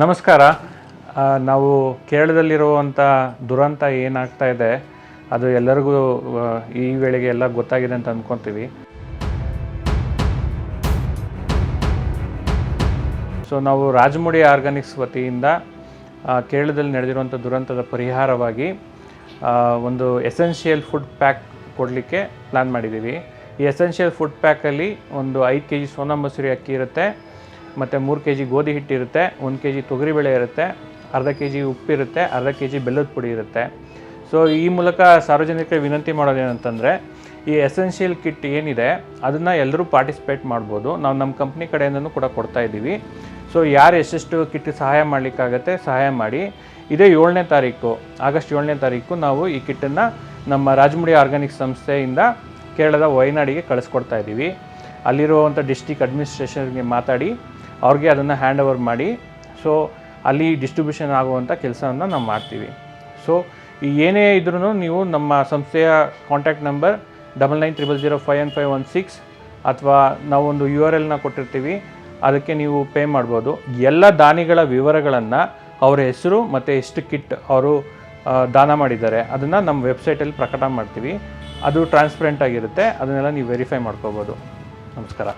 ನಮಸ್ಕಾರ. ನಾವು ಕೇರಳದಲ್ಲಿರುವಂಥ ದುರಂತ ಏನಾಗ್ತಾ ಇದೆ, ಅದು ಎಲ್ಲರಿಗೂ ಈ ವೇಳೆಗೆ ಎಲ್ಲ ಗೊತ್ತಾಗಿದೆ ಅಂತ ಅಂದ್ಕೊತೀವಿ ಸೊ ನಾವು ರಾಜಮುಡಿ ಆರ್ಗಾನಿಕ್ಸ್ ವತಿಯಿಂದ ಕೇರಳದಲ್ಲಿ ನಡೆದಿರುವಂಥ ದುರಂತದ ಪರಿಹಾರವಾಗಿ ಒಂದು ಎಸೆನ್ಷಿಯಲ್ ಫುಡ್ ಪ್ಯಾಕ್ ಕೊಡಲಿಕ್ಕೆ ಪ್ಲ್ಯಾನ್ ಮಾಡಿದ್ದೀವಿ. ಈ ಎಸೆನ್ಷಿಯಲ್ ಫುಡ್ ಪ್ಯಾಕಲ್ಲಿ ಒಂದು ಐದು ಕೆ ಜಿ ಸೋನಾ ಮಸೂರಿ ಅಕ್ಕಿ ಇರುತ್ತೆ. ಮತ್ತು ಮೂರು ಕೆ ಜಿ ಗೋಧಿ ಹಿಟ್ಟು ಇರುತ್ತೆ, ಒಂದು ಕೆ ಜಿ ತೊಗರಿಬೇಳೆ ಇರುತ್ತೆ, ಅರ್ಧ ಕೆ ಜಿ ಉಪ್ಪಿರುತ್ತೆ ಅರ್ಧ ಕೆ ಜಿ ಬೆಲ್ಲದ ಪುಡಿ ಇರುತ್ತೆ. ಸೊ ಈ ಮೂಲಕ ಸಾರ್ವಜನಿಕರಿಗೆ ವಿನಂತಿ ಮಾಡೋದೇನಂತಂದರೆ ಈ ಎಸೆನ್ಷಿಯಲ್ ಕಿಟ್ ಏನಿದೆ, ಅದನ್ನು ಎಲ್ಲರೂ ಪಾರ್ಟಿಸಿಪೇಟ್ ಮಾಡ್ಬೋದು. ನಾವು ನಮ್ಮ ಕಂಪ್ನಿ ಕಡೆಯಿಂದನೂ ಕೂಡ ಕೊಡ್ತಾ ಇದ್ದೀವಿ. ಸೊ ಯಾರು ಎಷ್ಟೆಷ್ಟು ಕಿಟ್ ಸಹಾಯ ಮಾಡಲಿಕ್ಕಾಗತ್ತೆ ಸಹಾಯ ಮಾಡಿ. ಇದೇ ಏಳನೇ ತಾರೀಕು, ಆಗಸ್ಟ್ ಏಳನೇ ತಾರೀಕು ನಾವು ಈ ಕಿಟ್ಟನ್ನು ನಮ್ಮ ರಾಜಮುಡಿ ಆರ್ಗ್ಯಾನಿಕ್ ಸಂಸ್ಥೆಯಿಂದ ಕೇರಳದ ವಯನಾಡಿಗೆ ಕಳಿಸ್ಕೊಡ್ತಾ ಇದ್ದೀವಿ. ಅಲ್ಲಿರುವಂಥ ಡಿಸ್ಟಿಕ್ ಅಡ್ಮಿನಿಸ್ಟ್ರೇಷನ್ಗೆ ಮಾತಾಡಿ ಅವ್ರಿಗೆ ಅದನ್ನು ಹ್ಯಾಂಡ್ ಓವರ್ ಮಾಡಿ ಸೊ ಅಲ್ಲಿ ಡಿಸ್ಟ್ರಿಬ್ಯೂಷನ್ ಆಗುವಂಥ ಕೆಲಸವನ್ನು ನಾವು ಮಾಡ್ತೀವಿ. ಸೊ ಏನೇ ಇದ್ರೂ ನೀವು ನಮ್ಮ ಸಂಸ್ಥೆಯ contact number double nine triple zero five one five one six ಅಥವಾ ನಾವೊಂದು ಯು ಆರ್ ಎಲ್ನ ಕೊಟ್ಟಿರ್ತೀವಿ, ಅದಕ್ಕೆ ನೀವು ಪೇ ಮಾಡ್ಬೋದು. ಎಲ್ಲ ದಾನಿಗಳ ವಿವರಗಳನ್ನು ಅವರ ಹೆಸರು ಮತ್ತು ಎಷ್ಟು ಕಿಟ್ ಅವರು ದಾನ ಮಾಡಿದ್ದಾರೆ, ಅದನ್ನು ನಮ್ಮ ವೆಬ್ಸೈಟಲ್ಲಿ ಪ್ರಕಟ ಮಾಡ್ತೀವಿ. ಅದು ಟ್ರಾನ್ಸ್ಪರೆಂಟ್ ಆಗಿರುತ್ತೆ, ಅದನ್ನೆಲ್ಲ ನೀವು ವೆರಿಫೈ ಮಾಡ್ಕೋಬೋದು. ನಮಸ್ಕಾರ.